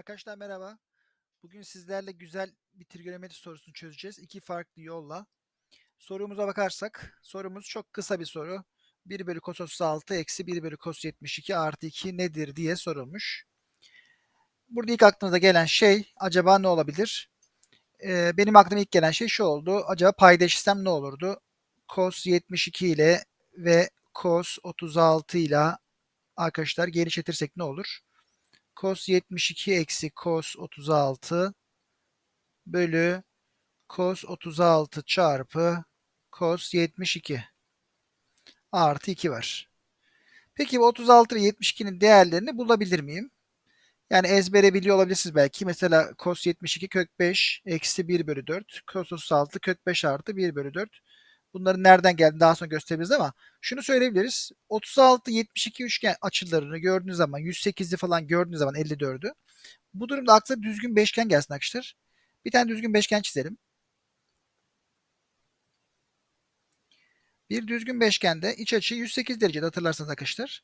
Arkadaşlar merhaba. Bugün sizlerle güzel bir trigonometri sorusunu çözeceğiz. İki farklı yolla. Sorumuza bakarsak, sorumuz çok kısa bir soru. 1 bölü cos 36 eksi 1 bölü cos 72 artı 2 nedir diye sorulmuş. Burada ilk aklınıza gelen şey acaba ne olabilir? Ee, benim aklıma ilk gelen şey şu oldu. Acaba paydaşsam ne olurdu? Cos 72 ile ve cos 36 ile arkadaşlar genişletirsek ne olur? Cos 72 eksi cos 36 bölü cos 36 çarpı cos 72 artı 2 var. Peki bu 36 ve 72'nin değerlerini bulabilir miyim? Yani ezbere biliyor olabilirsiniz belki. Mesela cos 72 kök 5 eksi 1 bölü 4. Cos 36 kök 5 artı 1 bölü 4. Bunların nereden geldiğini daha sonra gösteririz ama şunu söyleyebiliriz. 36 72 üçgen açılarını gördüğünüz zaman 108'i falan gördüğünüz zaman 54'ü. Bu durumda akla düzgün beşgen gelsin arkadaşlar. Bir tane düzgün beşgen çizelim. Bir düzgün beşgende iç açı 108 derecede hatırlarsanız arkadaşlar.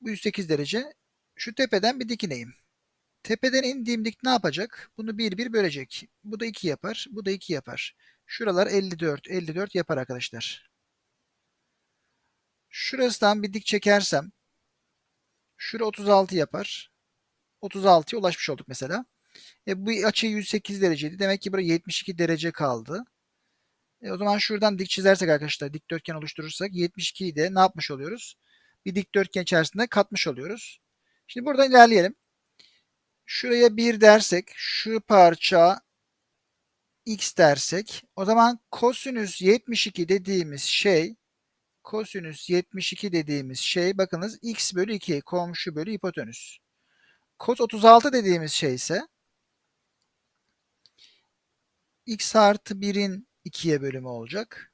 Bu 108 derece. Şu tepeden bir dik ineyim. Tepeden indiğim dik ne yapacak? Bunu 1 1 bölecek. Bu da 2 yapar. Bu da 2 yapar. Şuralar 54 54 yapar arkadaşlar. Şurasından bir dik çekersem şura 36 yapar. 36'ya ulaşmış olduk mesela. E, bu açı 108 dereceydi. Demek ki buraya 72 derece kaldı. E, o zaman şuradan dik çizersek arkadaşlar dikdörtgen oluşturursak 72'yi de ne yapmış oluyoruz? Bir dikdörtgen içerisinde katmış oluyoruz. Şimdi buradan ilerleyelim. Şuraya 1 dersek şu parça x dersek o zaman kosinüs 72 dediğimiz şey kosinüs 72 dediğimiz şey bakınız x bölü 2 komşu bölü hipotenüs. Kos 36 dediğimiz şey ise x artı 1'in 2'ye bölümü olacak.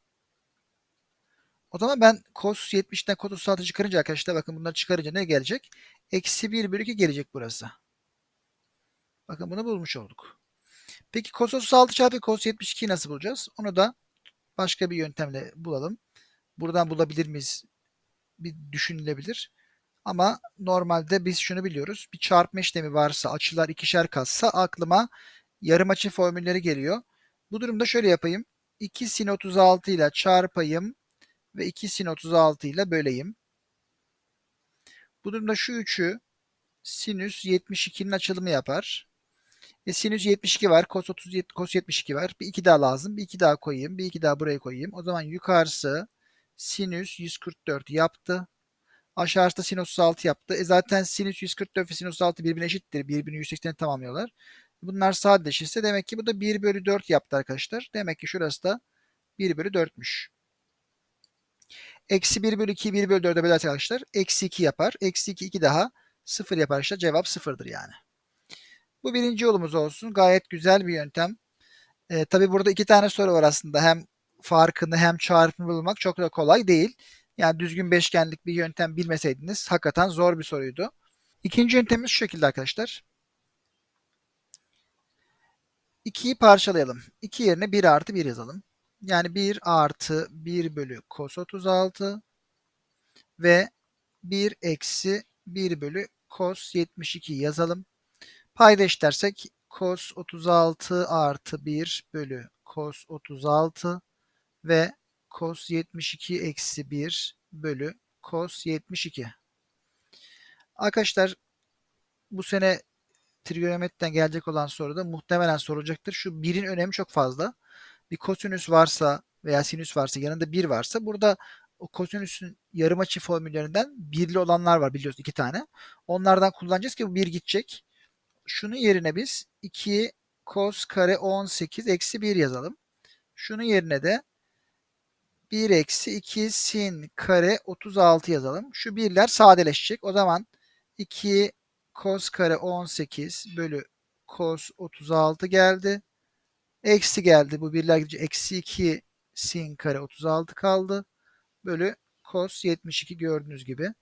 O zaman ben cos 70'ten cos 36 çıkarınca arkadaşlar bakın bunları çıkarınca ne gelecek? Eksi 1 bölü 2 gelecek burası. Bakın bunu bulmuş olduk. Peki cos 36 çarpı cos 72'yi nasıl bulacağız? Onu da başka bir yöntemle bulalım. Buradan bulabilir miyiz? Bir düşünülebilir. Ama normalde biz şunu biliyoruz. Bir çarpma işlemi varsa açılar ikişer katsa aklıma yarım açı formülleri geliyor. Bu durumda şöyle yapayım. 2 sin 36 ile çarpayım ve 2 sin 36 ile böleyim. Bu durumda şu üçü sinüs 72'nin açılımı yapar. E, sinüs 72 var. Kos 37, kos 72 var. Bir iki daha lazım. Bir iki daha koyayım. Bir iki daha buraya koyayım. O zaman yukarısı sinüs 144 yaptı. Aşağısı da sin 36 yaptı. E zaten sinüs 144 ve sin 36 birbirine eşittir. Birbirini 180'e tamamlıyorlar. Bunlar sadeleşirse demek ki bu da 1 bölü 4 yaptı arkadaşlar. Demek ki şurası da 1 bölü 4'müş. Eksi 1 bölü 2 1 bölü 4'e bölersek arkadaşlar. Eksi 2 yapar. Eksi 2 2 daha 0 yapar arkadaşlar. Cevap 0'dır yani. Bu birinci yolumuz olsun. Gayet güzel bir yöntem. E, tabii burada iki tane soru var aslında. Hem farkını hem çarpımı bulmak çok da kolay değil. Yani düzgün beşgenlik bir yöntem bilmeseydiniz hakikaten zor bir soruydu. İkinci yöntemimiz şu şekilde arkadaşlar. 2'yi parçalayalım. 2 yerine 1 artı 1 yazalım. Yani 1 artı 1 bölü cos 36 ve 1 eksi 1 bölü cos 72 yazalım. Payda eşitlersek cos 36 artı 1 bölü cos 36 ve cos 72 eksi 1 bölü cos 72. Arkadaşlar bu sene trigonometriden gelecek olan soruda muhtemelen sorulacaktır. Şu birin önemi çok fazla. Bir kosinüs varsa veya sinüs varsa yanında bir varsa burada o kosinüsün yarım açı formüllerinden birli olanlar var biliyoruz iki tane. Onlardan kullanacağız ki bu bir gidecek. Şunun yerine biz 2 cos kare 18 eksi 1 yazalım. Şunun yerine de 1 eksi 2 sin kare 36 yazalım. Şu birler sadeleşecek. O zaman 2 cos kare 18 bölü cos 36 geldi. Eksi geldi. Bu birler gidince eksi 2 sin kare 36 kaldı. Bölü cos 72 gördüğünüz gibi.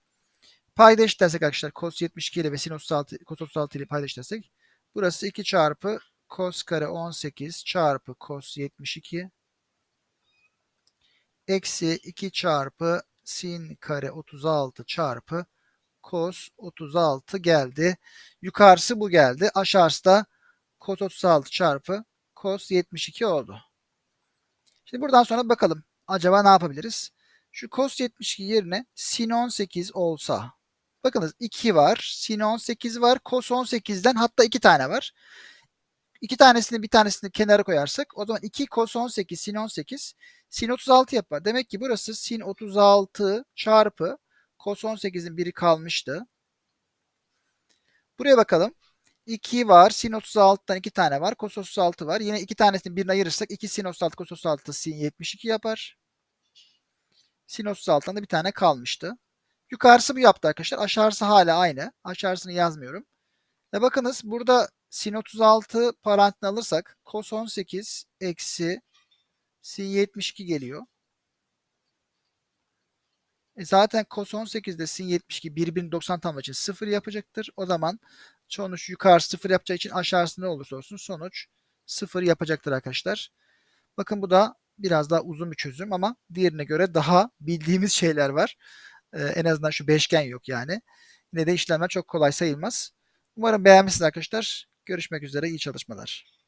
Payda eşitlersek arkadaşlar cos 72 ile ve sin 36, cos 36 ile payda eşitlersek burası 2 çarpı cos kare 18 çarpı cos 72 eksi 2 çarpı sin kare 36 çarpı cos 36 geldi. Yukarısı bu geldi. Aşağısı da cos 36 çarpı cos 72 oldu. Şimdi buradan sonra bakalım. Acaba ne yapabiliriz? Şu cos 72 yerine sin 18 olsa. Bakınız 2 var. Sin 18 var. Cos 18'den hatta 2 tane var. İki tanesini bir tanesini kenara koyarsak o zaman 2 cos 18 sin 18 sin 36 yapar. Demek ki burası sin 36 çarpı cos 18'in biri kalmıştı. Buraya bakalım. 2 var. Sin 36'dan 2 tane var. Cos 36 var. Yine 2 tanesini birine ayırırsak 2 sin 36 cos 36 sin 72 yapar. Sin 36'dan da bir tane kalmıştı. Yukarısı bu yaptı arkadaşlar. Aşağısı hala aynı. Aşağısını yazmıyorum. Ve bakınız burada sin 36 parantez alırsak cos 18 eksi sin 72 geliyor. E zaten cos 18 ile sin 72 birbirini 90 tam için 0 yapacaktır. O zaman sonuç yukarı 0 yapacağı için aşağısı ne olursa olsun sonuç 0 yapacaktır arkadaşlar. Bakın bu da biraz daha uzun bir çözüm ama diğerine göre daha bildiğimiz şeyler var. Ee, en azından şu beşgen yok yani. Yine de işlemler çok kolay sayılmaz. Umarım beğenmişsiniz arkadaşlar. Görüşmek üzere. iyi çalışmalar.